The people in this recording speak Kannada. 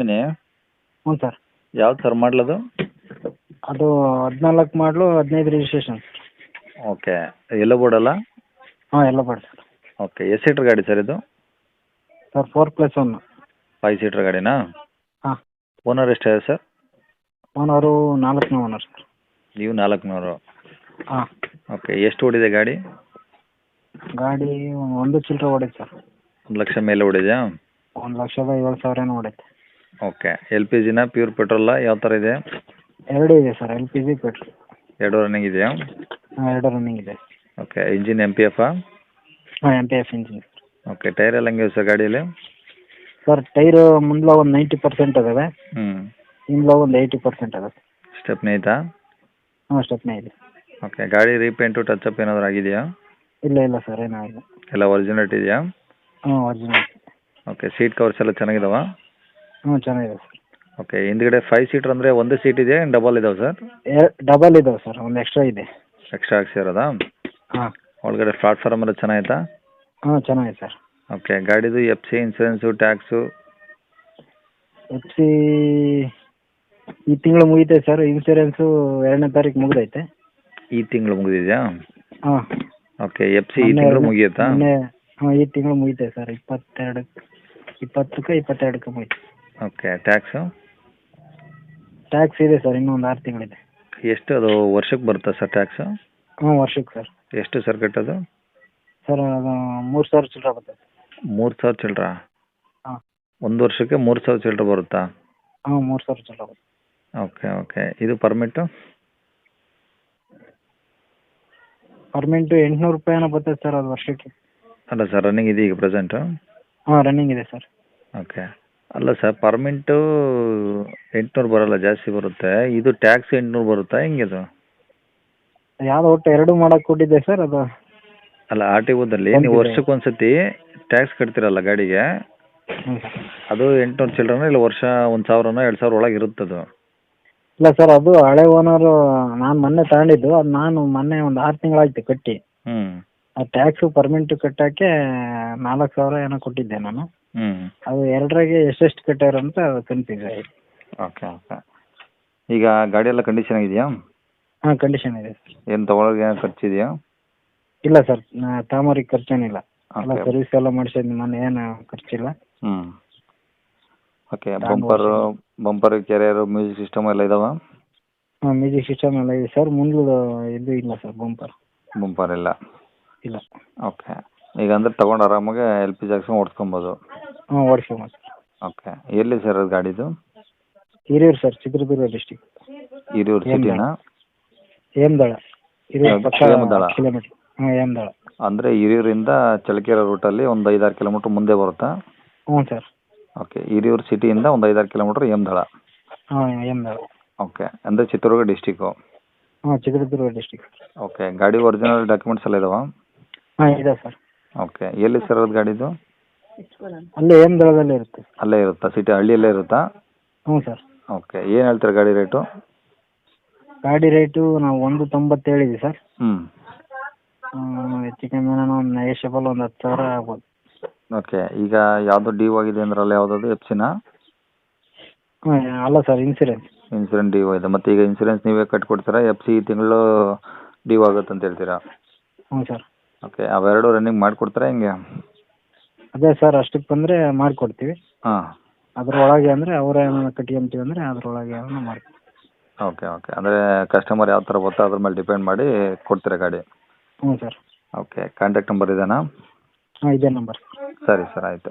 ಮಿನಿ ಹ್ಞೂ ಸರ್. ಯಾವ್ದು ಸರ್ ಮಾಡಲದು ಅದು? ಹದಿನಾಲ್ಕು ಮಾಡಲು ಹದಿನೈದು ರಿಜಿಸ್ಟ್ರೇಷನ್ ಓಕೆ. ಎಲ್ಲ ಬೋರ್ಡಲ್ಲ ಹಾಂ ಎಲ್ಲ ಬೇಡ ಸರ್. ಓಕೆ. ಎಷ್ಟು ಸೀಟ್ರ್ ಗಾಡಿ ಸರ್ ಇದು? Sir four plus one five seater ಗಾಡಿನಾ? ಹಾಂ. ಓನರ್ ಎಷ್ಟಿದೆ ಸರ್ ಓನರು ನಾಲ್ಕನೇ ಓನರ್ ಸರ್. ನೀವು ನಾಲ್ಕುನೂರು ಹಾಂ. ಓಕೆ. ಎಷ್ಟು ಓಡಿದೆ ಗಾಡಿ? ಗಾಡಿ ಒಂದು ಚಿಲ್ಲರೆ ಓಡಿದೆ ಸರ್. ಒಂದು ಲಕ್ಷ ಮೇಲೆ ಓಡಿದೆಯಾ? ಒಂದು ಲಕ್ಷದ ಏಳು ಸಾವಿರ ಏನೋ ಹೊಡೈತೆ ಓಕೆ ಎಲ್ ಪಿ ಜಿನ ಪ್ಯೂರ್ ಪೆಟ್ರೋಲ ಯಾವ ಥರ ಇದೆ? ಎರಡೂ ಇದೆ sir L P G petrol ಎರಡು ರನ್ನಿಂಗ್ ಇದೆಯಾ? ಹಾಂ ಎರಡು ರನ್ನಿಂಗ್ ಇದೆ. ಓಕೆ ಇಂಜಿನ್ ಎಂ ಪಿ ಎಫಾ ಹಾಂ M P F engine okay tyre ಎಲ್ಲ ಹೆಂಗಿವೆ ಸರ್ ಗಾಡೀಲಿ ಸರ್ ಟೈರು ಮುಂದ್ಲ ಒಂದು ನೈಂಟಿ ಪರ್ಸೆಂಟ್ ಅದಾವೆ. ಹ್ಞೂ ಹಿಂದ್ಲ ಒಂದು ಏಯ್ಟಿ ಪರ್ಸೆಂಟ್ ಅದಾವೆ. ಸ್ಟೆಪ್ನಿ ಐತಾ ಹಾಂ ಸ್ಟೆಪ್ನೇ ಇದೆ. ಓಕೆ ಗಾಡಿ ರೀಪೇಂಟು ಟಚಪ್ ಏನಾದರೂ ಆಗಿದೆಯಾ? ಇಲ್ಲ ಇಲ್ಲ ಸರ್ ಏನಾಗಿಲ್ಲ ಎಲ್ಲ ಒರಿಜಿನಲ್ ಇದೆಯಾ? ಹಾಂ ಒರಿಜಿನಲ್ ಓಕೆ ಸೀಟ್ ಕವರ್ಸ್ ಎಲ್ಲ ಚೆನ್ನಾಗಿದಾವ? ಹ್ಞೂ ಚೆನ್ನಾಗಿದೆ ಸರ್. ಓಕೆ ಹಿಂದ್ಗಡೆ ಫೈವ್ ಸೀಟರ್ ಅಂದರೆ ಒಂದು ಸೀಟ್ ಇದೆಯಾ? ಡಬಲ್ ಇದಾವೆ ಸರ್? ಡಬಲ್ ಇದಾವೆ ಸರ್ ಒಂದು ಎಕ್ಸ್ಟ್ರಾ ಇದೆ. ಎಕ್ಸ್ಟ್ರಾ ಹಾಕ್ಸಿರೋದಾ ಹಾಂ. ಒಳಗಡೆ ಪ್ಲಾಟ್ಫಾರ್ಮ್ ಎಲ್ಲ ಚೆನ್ನಾಗಿತ್ತಾ? ಹಾಂ ಚೆನ್ನಾಗಿದೆ ಸರ್. ಓಕೆ ಗಾಡಿದು F C insurance tax F C ಈ ತಿಂಗಳು ಮುಗಿತೈತೆ ಸರ್ ಇನ್ಸೂರೆನ್ಸು ಎರಡನೇ ತಾರೀಕು ಮುಗಿದೈತೆ. ಈ ತಿಂಗಳು ಮುಗಿದಿದೆಯಾ? ಹಾಂ. ಓಕೆ ಎಫ್ ಸಿ ಈ ತಿಂಗಳು ಮುಗಿಯುತ್ತಾ? ಹಾ ಈ ತಿಂಗಳು ಮುಗಿತೈತೆ ಸರ್ ಇಪ್ಪತ್ತೆರಡು ಇಪ್ಪತ್ತಕ್ಕೆ ಇಪ್ಪತ್ತೆರಡಕ್ಕೆ ಮುಗಿತು. ಓಕೆ ಟ್ಯಾಕ್ಸು ಟ್ಯಾಕ್ಸ್ ಇದೆ ಸರ್ ಇನ್ನೂ ಒಂದು ಆರು ತಿಂಗಳಿದೆ. ಎಷ್ಟು ಅದು ವರ್ಷಕ್ಕೆ ಬರುತ್ತಾ ಸರ್ ಟ್ಯಾಕ್ಸು ಹ್ಞೂ ವರ್ಷಕ್ಕೆ ಸರ್ ಎಷ್ಟು ಸರ್ ಕಟ್ಟೋದು? ಸರ್ ಅದು ಮೂರು ಸಾವಿರ ಚಿಲ್ಲರೆ ಬರುತ್ತೆ ಮೂರು ಸಾವಿರ ಚಿಲ್ಲರ ಹಾಂ. ಒಂದು ವರ್ಷಕ್ಕೆ ಮೂರು ಸಾವಿರ ಚಿಲ್ಲರ ಬರುತ್ತಾ? ಹಾಂ ಮೂರು ಸಾವಿರ ಚಿಲ್ಲರೆ ಬರುತ್ತೆ ಓಕೆ ಓಕೆ ಇದು ಪರ್ಮಿಟು ಪರ್ಮೆಂಟು ಎಂಟುನೂರು ರೂಪಾಯಿ ಏನೋ ಬರ್ತದೆ ಸರ್ ಅದು ವರ್ಷಕ್ಕೆ. ಅಲ್ಲ ಸರ್ ರನ್ನಿಂಗ್ ಇದೆ ಈಗ ಪ್ರೆಸೆಂಟು ಹಾಂ ರನ್ನಿಂಗ್ ಇದೆ ಸರ್ ಓಕೆ ಅಲ್ಲ ಸರ್ ಪರ್ಮಿಂಟು ಎಂಟುನೂರು ಬರೋಲ್ಲ ಜಾಸ್ತಿ ಬರುತ್ತೆ. ಇದು ಟ್ಯಾಕ್ಸ್ ಎಂಟುನೂರು ಬರುತ್ತಾ ಹೆಂಗಿದು ಯಾವ್ದು ಒಟ್ಟು ಎರಡು ಮಾಡಕ್ಕೆ ಕೊಟ್ಟಿದ್ದೆ ಸರ್ ಅದು. ಅಲ್ಲ ಆರ್ ಟಿ ಓದಲ್ಲಿ ನೀವು. ವರ್ಷಕ್ಕೆ ಒಂದು ಸತಿ ಟ್ಯಾಕ್ಸ್ ಕಟ್ತಿರಲ್ಲ ಗಾಡಿಗೆ ಅದು ಎಂಟುನೂರು ಚಿಲ್ಡ್ರನ್ ಇಲ್ಲ ವರ್ಷ ಒಂದ್ ಸಾವಿರನೋ ಎರಡು ಸಾವಿರ ಒಳಗೆ ಇರುತ್ತದು ಇಲ್ಲ ಸರ್ ಅದು ಹಳೆ ಓನರು ನಾನು ಮೊನ್ನೆ ತಗೊಂಡಿದ್ದು ಅದು ನಾನು ಮೊನ್ನೆ ಒಂದು ಆರು ತಿಂಗಳಾಯ್ತು ಕಟ್ಟಿ. ಹ್ಞೂ ಆ ಟ್ಯಾಕ್ಸು ಪರ್ಮಿಂಟು ಕಟ್ಟೋಕ್ಕೆ ನಾಲ್ಕು ಸಾವಿರ ಏನೋ ಕೊಟ್ಟಿದ್ದೆ ನಾನು. ಹ್ಞೂ ಅದು ಎರಡರಾಗೆ ಎಷ್ಟೆಷ್ಟು ಕಟ್ಟಾರ ಅಂತ ಕನ್ಫ್ಯೂಸ್ ಆಗಿದೆ ಓಕೆ ಓಕೆ. ಈಗ ಗಾಡಿ ಎಲ್ಲ ಕಂಡೀಷನ್ ಆಗಿದೆಯಾ? ಹಾಂ ಕಂಡೀಷನ್ ಇದೆ ಸರ್. ಏನು ತೊಗೊಳೋಕೆ ಏನು ಖರ್ಚಿದೆಯಾ? ಇಲ್ಲ ಸರ್ ತಾಮರಿಗೆ ಖರ್ಚೇನಿಲ್ಲ. ಎಲ್ಲ ಸರ್ವಿಸ್ ಎಲ್ಲ ಮಾಡಿಸಿದ್ನಿ ಮೊನ್ನೆ ಏನು ಖರ್ಚಿಲ್ಲ. ಹ್ಞೂ okay bumper bumper bumper carrier music system ಎಲ್ಲ ಇದಾವ? ಹಾಂ ಮ್ಯೂಸಿಕ್ ಸಿಸ್ಟಮ್ ಎಲ್ಲ ಇದೆ ಸರ್ ಮುಂದೆ ಇದು ಇಲ್ಲ ಸರ್ ಬಂಪರ್ ಬಂಪರ್ ಇಲ್ಲ. ಇಲ್ಲ. ಓಕೆ. ಈಗ ಅಂದ್ರೆ ತಗೊಂಡ್ ಆರಾಮಾಗಿ ಎಲ್ ಪಿ ಜಿ ಹಾಕ್ಸ್ಕೊಂಡು ಓಡಿಸ್ಕೊಬೋದು. ಹಾಂ ಓಡಿಸ್ಕೊಂಬ ಸರ್ ಓಕೆ ಎಲ್ಲಿ ಸರ್ ಅದು ಗಾಡಿದು? ಹಿರಿಯೂರು ಸರ್ ಚಿತ್ರದುರ್ಗ ಡಿಸ್ಟಿಕ್ ಹಿರಿಯೂರು ಸಿಟಿನಾ ಹೇಮದಾಳ ಹಿರಿಯೂರು? ಪಕ್ಕ ಹೇಮದಾಳ? ಕಿಲೋಮೀಟ್ರ್. ಹಾಂ ಹೇಮದಾಳ ಅಂದರೆ ಹಿರಿಯೂರಿಂದ ಚಳ್ಳಕೆರೆ ರೂಟಲ್ಲಿ ಒಂದು ಐದಾರು ಕಿಲೋಮೀಟರ್ ಮುಂದೆ ಬರುತ್ತಾ? ಹ್ಞೂ ಸರ್ ಓಕೆ ಹಿರಿಯೂರು ಸಿಟಿಯಿಂದ ಒಂದು ಐದಾರು ಕಿಲೋಮೀಟರ್ ಹೇಮದಾಳ ಹಾಂ ಹೇಮದಾಳ ಓಕೆ ಅಂದರೆ ಚಿತ್ರದುರ್ಗ ಡಿಸ್ಟಿಕ್ ಹಾಂ ಚಿತ್ರದುರ್ಗ ಡಿಸ್ಟಿಕ್ ಓಕೆ ಗಾಡಿ ಒರಿಜಿನಲ್ ಡಾಕ್ಯುಮೆಂಟ್ಸ್ ಎಲ್ಲ ಇದಾವ? ಹಾಂ ಇದೆ ಸರ್ ಓಕೆ ಎಲ್ಲಿ ಸರ್ ಅದು ಗಾಡಿದು? ಅಲ್ಲೇ ಹೇಮದಾಳದಲ್ಲೇ ಇರುತ್ತೆ. ಅಲ್ಲೇ ಇರುತ್ತಾ? ಸಿಟಿ ಹಳ್ಳಿಯಲ್ಲೇ ಇರುತ್ತಾ? ಹ್ಞೂ ಸರ್. ಓಕೆ ಏನು ಹೇಳ್ತೀರಾ ಗಾಡಿ ರೇಟು ಗಾಡಿ ರೇಟು ನಾವು ಒಂದು ತೊಂಬತ್ತು ಹೇಳಿದ್ವಿ ಸರ್. ಹ್ಞೂ ಹೆಚ್ಚು ಕಮ್ಮಿ ಏನೋ ಒಂದು ನೆಗೆಷಬಲ್ ಒಂದು ಹತ್ತು ಸಾವಿರ ಆಗ್ಬೋದು. ಓಕೆ ಈಗ ಯಾವುದು ಡಿ ಆಗಿದೆ ಅಂದ್ರಲ್ಲ ಯಾವುದದು? ಎಫ್ ಸಿನಾ ಹಾಂ ಅಲ್ಲ ಸರ್ ಇನ್ಸೂರೆನ್ಸ್ ಇನ್ಸೂರೆನ್ಸ್ ಡಿ ಇದೆ ಮತ್ತೆ ಈಗ ಇನ್ಸೂರೆನ್ಸ್ ನೀವೇ ಕಟ್ಕೊಡ್ತೀರಾ? ಎಫ್ ಸಿ ತಿಂಗಳು ಡಿ ಆಗುತ್ತೆ ಅಂತ ಹೇಳ್ತೀರಾ? ಹ್ಞೂ ಸರ್. ಓಕೆ ಅವೆರಡು ರನ್ನಿಂಗ್ ಮಾಡಿಕೊಡ್ತೀರಾ ಹೆಂಗೆ? ಅದೇ ಸರ್ ಅಷ್ಟಕ್ಕೆ ಬಂದರೆ ಮಾಡಿಕೊಡ್ತೀವಿ. ಹಾಂ. ಅದರೊಳಗೆ ಅಂದರೆ ಅವರೇ ಕಟ್ಕೊಂತೀವಿ ಅಂದರೆ ಅದರೊಳಗೆ ಏನಾದ್ರು ಮಾಡ್ತೀವಿ ಓಕೆ ಓಕೆ. ಅಂದರೆ ಕಸ್ಟಮರ್ ಯಾವ ಥರ ಬರ್ತಾರೆ ಅದ್ರ ಮೇಲೆ ಡಿಪೆಂಡ್ ಮಾಡಿ ಕೊಡ್ತೀರಾ ಗಾಡಿ? ಹ್ಞೂ ಸರ್ ಓಕೆ ಕಾಂಟ್ಯಾಕ್ಟ್ ನಂಬರ್ ಇದೇನಾ? ಹಾಂ ಇದೇ ನಂಬರ್ ಸರಿ ಸರ್ ಆಯಿತು.